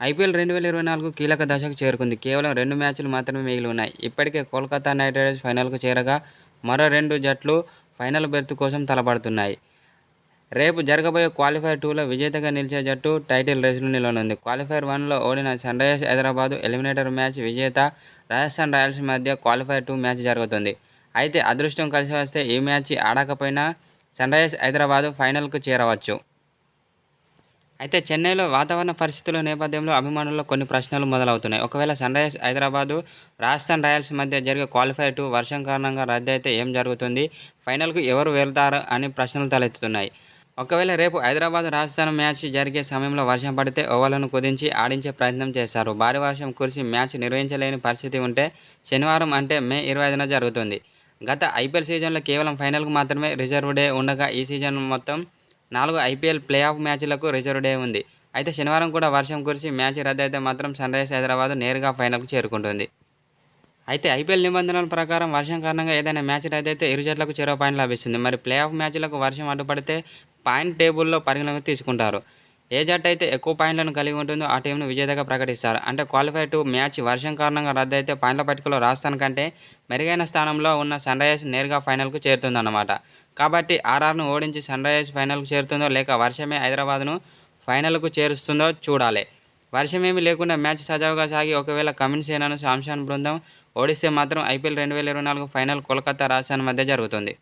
IPL రెండు వేల ఇరవై నాలుగు కీలక దశకు చేరుకుంది. కేవలం రెండు మ్యాచ్లు మాత్రమే మిగిలి ఉన్నాయి. ఇప్పటికే కోల్కతా నైట్ రైడర్స్ ఫైనల్కు చేరగా మరో రెండు జట్లు ఫైనల్ బెర్త్ కోసం తలపడుతున్నాయి. రేపు జరగబోయే క్వాలిఫైర్ టూలో విజేతగా నిలిచే జట్టు టైటిల్ రేసులో నిలవనుంది. క్వాలిఫైర్ వన్లో ఓడిన సన్రైజర్స్ హైదరాబాద్ ఎలిమినేటర్ మ్యాచ్ విజేత రాజస్థాన్ రాయల్స్ మధ్య క్వాలిఫైర్ టూ మ్యాచ్ జరుగుతుంది. అయితే అదృష్టం కలిసి వస్తే ఈ మ్యాచ్ ఆడకపోయినా సన్రైజర్స్ హైదరాబాద్ ఫైనల్కు చేరవచ్చు. అయితే చెన్నైలో వాతావరణ పరిస్థితుల నేపథ్యంలో అభిమానుల్లో కొన్ని ప్రశ్నలు మొదలవుతున్నాయి. ఒకవేళ సన్రైజర్స్ హైదరాబాదు రాజస్థాన్ రాయల్స్ మధ్య జరిగే క్వాలిఫైర్ టూ వర్షం కారణంగా రద్దయితే ఏం జరుగుతుంది? ఫైనల్కు ఎవరు వెళ్తారు అని ప్రశ్నలు తలెత్తుతున్నాయి. ఒకవేళ రేపు హైదరాబాద్, రాజస్థాన్ మ్యాచ్ జరిగే సమయంలో వర్షం పడితే ఓవర్లను కుదించి ఆడించే ప్రయత్నం చేస్తారు. భారీ వర్షం కురిసి మ్యాచ్ నిర్వహించలేని పరిస్థితి ఉంటే శనివారం అంటే మే ఇరవై ఐదున జరుగుతుంది. గత ఐపీఎల్ సీజన్లో కేవలం ఫైనల్కు మాత్రమే రిజర్వ్ డే ఉండగా ఈ సీజన్ మొత్తం నాలుగు ఐపీఎల్ ప్లే-ఆఫ్ మ్యాచ్లకు రిజర్వ్ డే ఉంది. అయితే శనివారం కూడా వర్షం కురిసి మ్యాచ్ రద్దయితే మాత్రం సన్రైజర్స్ హైదరాబాద్ నేరుగా ఫైనల్కు చేరుకుంటుంది. అయితే ఐపీఎల్ నిబంధనల ప్రకారం వర్షం కారణంగా ఏదైనా మ్యాచ్ రద్దయితే ఇరు జట్లకు చెరో పాయింట్ లభిస్తుంది. మరి ప్లే-ఆఫ్ మ్యాచ్లకు వర్షం అడ్డుపడితే పాయింట్ టేబుల్లో పరిగణలోకి తీసుకుంటారు. ఏ జట్టయితే ఎక్కువ పాయింట్లను కలిగి ఉంటుందో ఆ టీంను విజేతగా ప్రకటిస్తారు. అంటే క్వాలిఫై టూ మ్యాచ్ వర్షం కారణంగా రద్దయితే పాయింట్ల పట్టికలో రాజస్థాన్ కంటే మెరుగైన స్థానంలో ఉన్న సన్రైజర్స్ నేరుగా ఫైనల్కు చేరుతుందన్నమాట. కాబట్టి ఆర్ఆర్ను ఓడించి సన్రైజర్స్ ఫైనల్కు చేరుతుందో లేక వర్షమే హైదరాబాద్ను ఫైనల్కు చేరుస్తుందో చూడాలి వర్షమేమి లేకుండా మ్యాచ్ సజావుగా సాగి ఒకవేళ కమిన్స్ సేనను శాంసన్ బృందం ఓడిస్తే మాత్రం ఐపీఎల్ రెండు వేల ఇరవై నాలుగు ఫైనల్ కోల్కతా, రాజస్థాన్ మధ్య జరుగుతుంది.